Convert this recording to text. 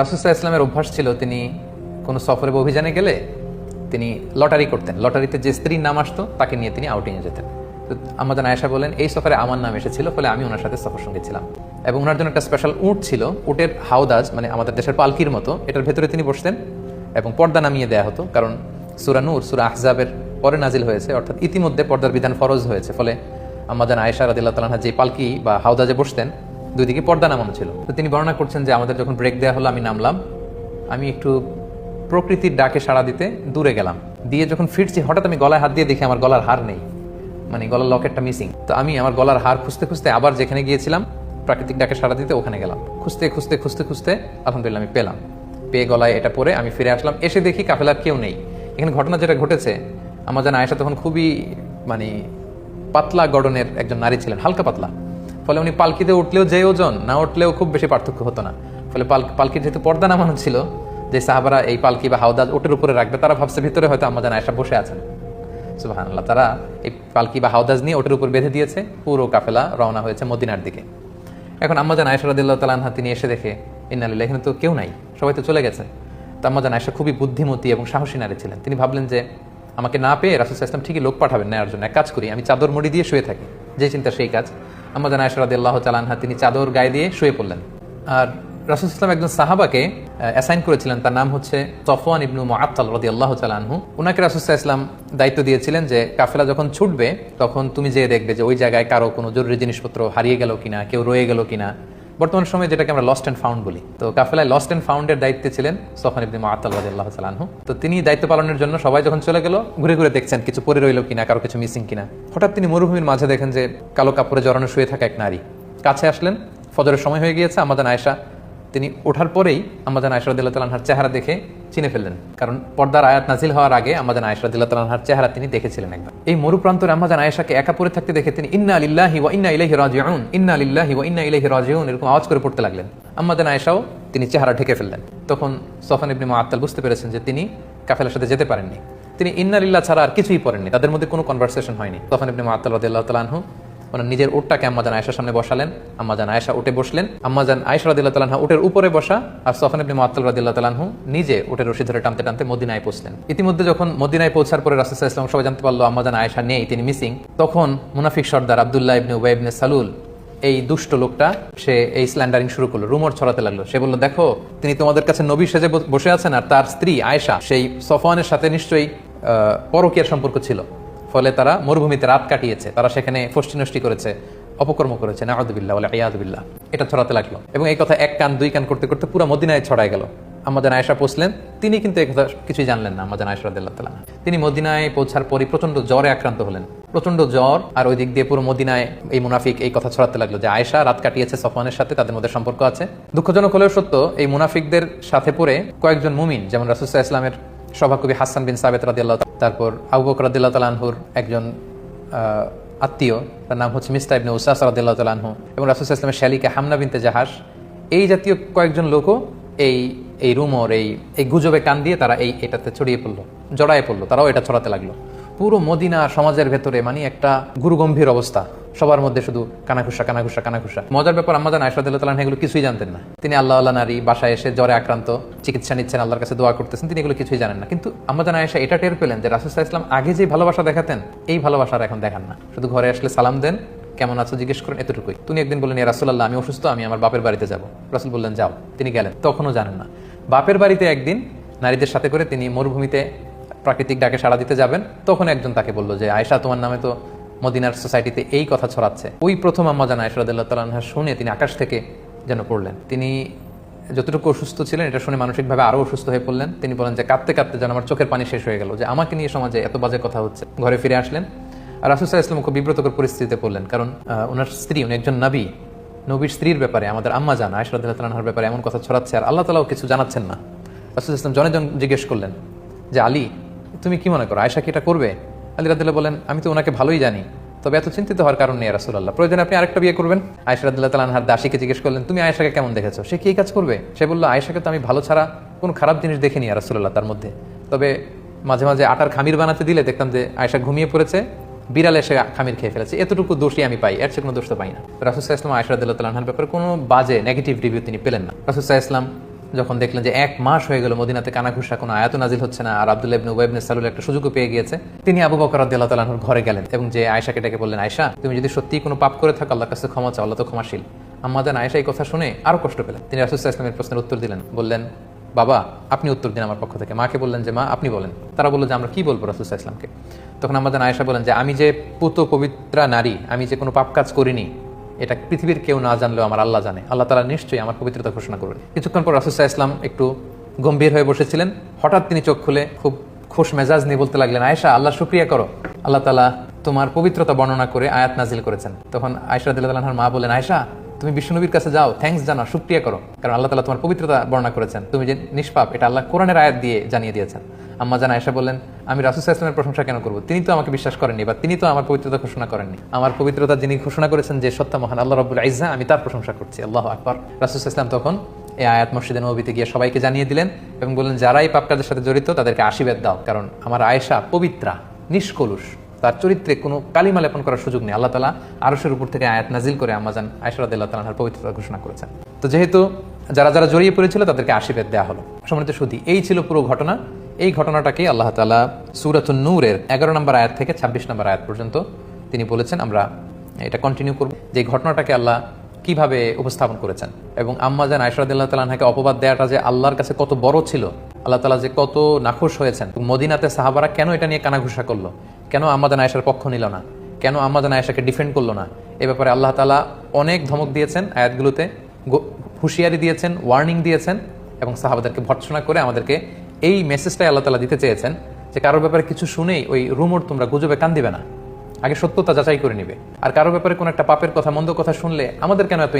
রাসুসাহ ইসলামের অভ্যাস ছিল তিনি কোনো সফরে বা অভিযানে গেলে তিনি লটারি করতেন। লটারিতে যে স্ত্রীর নাম আসতো, তাকে নিয়ে তিনি আউটিংয়ে যেতেন। তো আমাদের আয়েশা বলেন, এই সফরে আমার নাম এসেছিল ফলে আমি ওনার সাথে সফর সঙ্গে ছিলাম। এবং ওনার জন্য একটা স্পেশাল উট ছিল, উটের হাওদাজ মানে আমাদের দেশের পালকির মতো। এটার ভেতরে তিনি বসতেন এবং পর্দা নামিয়ে দেয়া হতো, কারণ সুরা নূর, সুরা আহজাবের পরে নাজিল হয়েছে, অর্থাৎ ইতিমধ্যে পর্দার বিধান ফরজ হয়েছে। ফলে আমাদের আয়েশা রাদিল্লাহ তালাহা যে পালকি বা হাওদাজে বসতেন দুই দিকে পর্দা নামানো ছিল। তো তিনি বর্ণনা করছেন যে আমাদের যখন ব্রেক দেওয়া হলো, আমি নামলাম। আমি একটু প্রকৃতির ডাকে সাড়া দিতে দূরে গেলাম। দিয়ে যখন ফিরছি, হঠাৎ আমি গলায় হাত দিয়ে দেখি আমার গলার হার নেই। মানে গলার লকেটটা মিসিং তো আমি আমার গলার হার খুঁজতে খুঁজতে আবার যেখানে গিয়েছিলাম, প্রাকৃতিক ডাকে সাড়া দিতে ওখানে গেলাম। খুঁজতে খুঁজতে খুঁজতে খুঁজতে আলহামদুলিল্লাহ আমি পেলাম। পেয়ে গলায় এটা পরে আমি ফিরে আসলাম। এসে দেখি কাফেলার কেউ নেই। এখানে ঘটনা যেটা ঘটেছে, আমার জানা আয়েশা তখন খুবই মানে পাতলা গড়নের একজন নারী ছিলেন, হালকা পাতলা। ফলে উনি পালকিতে উঠলেও যে ওজন, না উঠলেও খুব বেশি পার্থক্য হতো না। ফলে পাল পালকির যেহেতু পর্দা নামানো ছিল, যে সাহাবারা এই পালকি বা হাওদাজ ওটের উপরে রাখবে, তারা ভাবছে ভিতরে হয়তো আমাদের আয়সা বসে আছেন। আল্লাহ তারা এই পালকি বা হাওদাজ নিয়ে ওটের উপর বেঁধে দিয়েছে, পুরো কাফেলা রওনা হয়েছে মদিনার দিকে। এখন আম্মাজান আয়সা রাদিল্লাহ তালানহা তিনি এসে দেখে ইন্নালিল্লাহ এখানে তো কেউ নাই, সবাই তো চলে গেছে। তো আম্মাজান আয়সা খুবই বুদ্ধিমতী এবং সাহসী নারী ছিলেন। তিনি ভাবলেন যে, আমাকে না পেয়ে রাসুল ইসলাম ঠিকই লোক পাঠাবেন নেওয়ার জন্য। এক কাজ করি, আমি চাদর মুড়ি দিয়ে শুয়ে থাকি। যে চিন্তা সেই কাজ। আম্মাজান আয়সা রাদিল্লাহ তালানহা তিনি চাদর গায়ে দিয়ে শুয়ে পড়লেন। আর রাসুল ইসলাম একজন সাহাবাকে অ্যাসাইন করেছিলেন, তার নাম হচ্ছে সফওয়ান ইবনু মোয়াত্তাল রদি আল্লাহ চালানহু ওনাকে রাসুসাহ ইসলাম দায়িত্ব দিয়েছিলেন যে, কাফেলা যখন ছুটবে, তখন তুমি যেয়ে দেখবে যে, ওই জায়গায় কারও কোনো জরুরি জিনিসপত্র হারিয়ে গেল কিনা, কেউ রয়ে গেল কিনা। বর্তমান সময়ে যেটাকে আমরা লস্ট অ্যান্ড ফাউন্ড বলি। তো কাফেলায় লস্ট অ্যান্ড ফাউন্ডের দায়িত্বে ছিলেন সফান ইবনে মাতাল্লাহ রাদিয়াল্লাহু সালানহু তো তিনি দায়িত্ব পালনের জন্য সবাই যখন চলে গেল, ঘুরে ঘুরে দেখছেন কিছু পরে রইল কিনা, কারও কিছু মিসিং কিনা। হঠাৎ তিনি মরুভূমির মাঝে দেখেন যে কালো কাপড়ে জড়ানো শুয়ে থাকা এক নারী। কাছে আসলেন, ফজরের সময় হয়ে গিয়েছে, আমাদের আয়েশা তিনি ওঠার পরেই আমাদের আয়সরাদিল্লাহ তালাহার চেহারা দেখে চিনে ফেললেন। কারণ পর্দার আয়াত নাজিল হওয়ার আগে আমাদের আয়সরাদিল্লাহ তালাহার চেহারা তিনি দেখেছিলেন একবার। এই মরুপ্রান্তরে আমাদের আয়েশাকে একা পড়ে থাকতে দেখে তিনি ইন্না আলিল্লাহি ওয়া ইন্না ইলাইহি রাজিউন, ইন্না আলিল্লাহি ওয়া ইন্না ইলাইহি রাজিউন এরকম আওয়াজ করে পড়তে লাগলেন। আমাদের আয়েশাও তিনি চেহারা ঢেকে ফেললেন। তখন সফান ইবনে মুআত্তাল বুঝতে পেরেছেন যে তিনি কাফেলার সাথে যেতে পারেননি। তিনি ইন্না লিল্লাহ ছাড়া আর কিছুই পড়েননি, তাদের মধ্যে কোনো কনভারসেশন হয়নি। তখন ইবনে মুআত্তাল রাদিয়াল্লাহু ওনার নিজের উটটাকে আম্মাজান আয়েশার সামনে বসালেন আম্মাজান আয়েশা উঠে বসলেন। আম্মাজান আয়েশা রাদিল্লাহ তালানহা উটের উপরে বসা আর সফান ইবনে মুআত্তাল রাদিল্লাহ তালানহু নিজে উটের রশি ধরে টানতে টানতে মদিনায় পৌঁছলেন। ইতিমধ্যে যখন মদিনায় পৌঁছার পরে রাসূল ইসলাম সবাই জানতে পারল আম্মাজান আয়েশা নেই, তিনি মিসিং। তখন মুনাফিক সর্দার আব্দুল্লাহ ইবনে উবাই ইবনে সালুল, এই দুষ্ট লোকটা, সে এই স্ল্যান্ডারিং শুরু করল রুমর ছড়াতে লাগল। সে বলল, দেখো, তিনি তোমাদের কাছে নবী সেজে বসে আছেন আর তার স্ত্রী আয়েশা, সেই সফওয়ানের সাথে নিশ্চয়ই পরকীয়ার সম্পর্ক ছিল। ফলে তারা মরুভূমিতে রাত কাটিয়েছে। তারা সেখানে ফষ্টি নষ্টি করেছে, অপকর্ম করেছে নাহাদুবিল্লাহ বলে আয়াদুবিল্লাহ এটা ছড়াতে লাগল। এবং এই কথা এক কান, দুই কান করতে করতে পুরো মদিনায় ছড়ায় গেল। আমাদের আয়েশা পৌঁছলেন। তিনি কিন্তু এই কথা কিছুই জানলেন না আমাদের আয়েশা রাদিয়াল্লাহু তাআলা তিনি মদিনায় পৌঁছার পরই প্রচণ্ড জ্বরে আক্রান্ত হলেন। প্রচণ্ড জ্বর আর ওই দিক দিয়ে পুরো মদিনায় এই মুনাফিক এই কথা ছড়াতে লাগল যে আয়েশা রাত কাটিয়েছে সফওয়ানের সাথে, তাদের মধ্যে সম্পর্ক আছে। দুঃখজনক হলেও সত্য, এই মুনাফিকদের সাথে পড়ে কয়েকজন মুমিন, যেমন রাসুসাহ ইসলামের সভাকবি হাসান বিন সাবেত রাদিয়াল্লাহ তারপর আবু বকর রাদিয়াল্লাহু তালানহুর একজন আত্মীয়, তার নাম হচ্ছে মিস্তা ইবনে উসাস রাদিয়াল্লাহু তাআলা আনহু এবং রাসুল ইসলামের শ্যালিকা হামনা বিনতে জাহাস এই জাতীয় কয়েকজন লোকও এই এই রুমর এই এই গুজবে কান দিয়ে তারা এই, এটাতে ছড়িয়ে পড়ল, জড়ায় পড়ল, তারাও এটা ছড়াতে লাগল। পুরো মদিনা সমাজের ভেতরে মানে একটা গুরুগম্ভীর অবস্থা। সবার মধ্যে শুধু কানাঘুষা কানাঘুষা কানাঘুষা। মজার ব্যাপার আমাদের তালান এগুলো কিছুই জানতেন না। তিনি আল্লাহ আল্লাহ নারী, বাসায় এসে জ্বরে আক্রান্ত, চিকিৎসা নিচ্ছেন, আল্লাহর কাছে দোয়া করতেছেন, তিনি এগুলো কিছুই জানেন না। কিন্তু আমাদের আয়েশা এটা টের পেলেন যে রাসুসাহ ইসলাম আগে যে ভালোবাসা দেখাতেন, এই ভালোবাসা এখন দেখান না। শুধু ঘরে আসলে সালাম দেন, কেমন আছো? জিজ্ঞেস করেন, এতটুকুই। তুমি একদিন বললেন, ইয়া রাসুল্লাহ আমি অসুস্থ, আমি আমার বাপের বাড়িতে যাব। রাসুল বললেন, যাও। তিনি গেলেন, তখনও জানেন না। বাপের বাড়িতে একদিন নারীদের সাথে করে তিনি মরুভূমিতে প্রাকৃতিক ডাকে সাড়া দিতে যাবেন, তখন একজন তাকে বলল যে আয়সা তোমার নামে তো মদিনার সোসাইটিতে এই কথা ছড়াচ্ছে। ওই প্রথম আম্মা জানা আয়সা রাদিল্লাহ তালাহা শুনে তিনি আকাশ থেকে যেন পড়লেন। তিনি যতটুকু অসুস্থ ছিলেন, এটা শুনে মানসিকভাবে আরও অসুস্থ হয়ে পড়লেন। তিনি বলেন যে, কাঁদতে কাঁদতে যেন আমার চোখের পানি শেষ হয়ে গেল যে, আমাকে নিয়ে সমাজে এত বাজে কথা হচ্ছে। ঘরে ফিরে আসলেন আর রাসুসাহ ইসলাম খুব বিব্রতকর পরিস্থিতিতে পড়লেন। কারণ ওনার স্ত্রী, উনি একজন নবী। নবীর স্ত্রীর ব্যাপারে, আমাদের আম্মা জানা আয়সা রাদিল্লাহ তালাহার ব্যাপারে এমন কথা ছড়াচ্ছে আর আল্লাহ তালাও কিছু জানাচ্ছেন না। রাসুল ইসলাম জনে জন জিজ্ঞেস করলেন যে, আলী, তুমি কি মনে করো আয়সা কি এটা করবে? আলী রাদিল্লাহ বলেন, আমি তো ওনাকে ভালোই জানি, তবে এত চিন্তিত হওয়ার কারণ নেই রাসুল্লাহ প্রয়োজন আপনি আরেকটা বিয়ে করবেন? আয়সা রাদিল্লাহ তালাহার দাসীকে জিজ্ঞেস করলেন, তুমি আয়সাকে কেমন দেখেছ? সে, কি কাজ করবে? সে বলল আয়সাকে তো আমি ভালো ছাড়া কোনো খারাপ জিনিস দেখিনি রাসুল্লাহ তার মধ্যে। তবে মাঝে মাঝে আটার খামির বানাতে দিলে দেখতাম যে আয়সা ঘুমিয়ে পড়েছে, বিড়াল এসে খামির খেয়ে ফেলেছে। এতটুকু দোষই আমি পাই, এর চেয়ে কোনো দোষ তো পাই না। রাসুসাহ ইসলাম আয়সা রাদিল্লাহ তালাহার ব্যাপারে কোনো বাজে নেগেটিভ রিভিউ তিনি পেলেন না। রাসুসাহ ইসলাম যখন দেখলেন যে এক মাস হয়ে গেল মদিনাতে কানাঘুষা, কোনো আয়াত নাজিল হচ্ছে না, আর আব্দুল্লাহ ইবনে উবাই ইবনে সালুল একটা সুযোগও পেয়ে গিয়েছে। তিনি আবু বকর রাদিয়াল্লাহু তাআলার ঘরে গেলেন এবং যে আয়েশাকে ডেকে বললেন, আয়েশা, তুমি যদি সত্যিই কোনো পাপ করে থাকো, আল্লাহর কাছে ক্ষমা চাও, আল্লাহ তো ক্ষমাশীল। আম্মাজান আয়েশা এই কথা শুনে আরও কষ্ট পেলেন। তিনি রাসূলুল্লাহ ইসলামের প্রশ্নের উত্তর দিলেন, বললেন, বাবা, আপনি উত্তর দিন আমার পক্ষ থেকে। মাকে বললেন যে, মা, আপনি বলেন। তারা বলল যে, আমরা কি বলব রাসূলুল্লাহ ইসলামকে তখন আমাদের আয়েশা বলেন যে, আমি যে পুত পবিত্রা নারী, আমি যে কোনো পাপ কাজ করিনি এটা পৃথিবীর কেউ না জানলেও আমার আল্লাহ জানে। আল্লাহ তালা নিশ্চয়ই আমার পবিত্রতা ঘোষণা করবে। কিছুক্ষণ পর রাসুসাহ ইসলাম একটু গম্ভীর হয়ে বসেছিলেন। হঠাৎ তিনি চোখ খুলে খুব খুশ মেজাজ নিয়ে বলতে লাগলেন, আয়েশা, আল্লাহ শুক্রিয়া করো। আল্লাহ তালা তোমার পবিত্রতা বর্ণনা করে আয়াত নাজিল করেছেন। তখন আয়সা দিল্লাহার মা বলেন আয়েশা তুমি বিষ্ণুনবীর কাছে যাও থ্যাঙ্কস জানাও, শুক্রিয়া করো। কারণ আল্লাহ তালা তোমার পবিত্রতা বর্ণনা করেছেন। তুমি যে নিষ্পাপ, এটা আল্লাহ কোরআনের আয়াত দিয়ে জানিয়ে দিয়েছেন। আম্মা জান আয়েশা বললেন, আমি রাসুসাহ ইসলামের প্রশংসা কেন করব? তিনি তো আমাকে বিশ্বাস করেননি বা তিনি তো আমার পবিত্রতা ঘোষণা করেননি। আমার পবিত্রতা যিনি ঘোষণা করেছেন যে সত্য মহান আল্লাহ রব্বুল আইজা আমি তার প্রশংসা করছি। আল্লাহ আকবর। রাসুসাহ ইসলাম তখন এই আয়াত মসজিদে নবীতে গিয়ে সবাইকে জানিয়ে দিলেন এবং বললেন যারা এই পাপ কাজের সাথে জড়িত, তাদেরকে আশীর্বাদ দাও। কারণ আমার আয়েশা পবিত্রা, নিষ্কলুষ। তার চরিত্রে কোনো কালিমা লেপন করার সুযোগ নেই। আল্লাহ তালা আরশের উপর থেকে আয়াত নাজিল করে আমাজান আয়সরাদ আল্লাহ তালাহার পবিত্রতা ঘোষণা করেছেন। তো যেহেতু যারা যারা জড়িয়ে পড়েছিল, তাদেরকে আশীর্বাদ দেওয়া হলো। সম্মানিত সুদী এই ছিল পুরো ঘটনা। এই ঘটনাটাকে আল্লাহ তালা সুরাতুন নূরের এগারো নম্বর আয়াত থেকে ছাব্বিশ নম্বর আয়াত পর্যন্ত তিনি বলেছেন, আমরা এটা কন্টিনিউ করব। যে ঘটনাটাকে আল্লাহ কীভাবে উপস্থাপন করেছেন এবং আম্মাজান আয়সরাদুল্লাহ তালাহাকে অপবাদ দেওয়াটা যে আল্লাহর কাছে কত বড় ছিল, আল্লাহ তালা যে কত নাখুশ হয়েছেন মদিনাতে সাহাবারা কেন এটা নিয়ে কানাঘুষা করল কেন আম্মাজান আয়েশার পক্ষ নিল না? কেন আম্মাজান আয়েশাকে ডিফেন্ড করল না? এ ব্যাপারে আল্লাহ তালা অনেক ধমক দিয়েছেন আয়াতগুলোতে হুঁশিয়ারি দিয়েছেন ওয়ার্নিং দিয়েছেন এবং সাহাবাদেরকে ভর্ৎসনা করে আমাদেরকে এই মেসেজটাই আল্লাহ তালা দিতে চেয়েছেন যে কারোর ব্যাপারে কিছু শুনেই ওই রুমোর তোমরা গুজবে কান দিবে না। আগে সত্যতা যাচাই করে নিবে। আর কারোর ব্যাপারে কোনো একটা পাপের কথা, মন্দ কথা শুনলে আমাদের কেন এত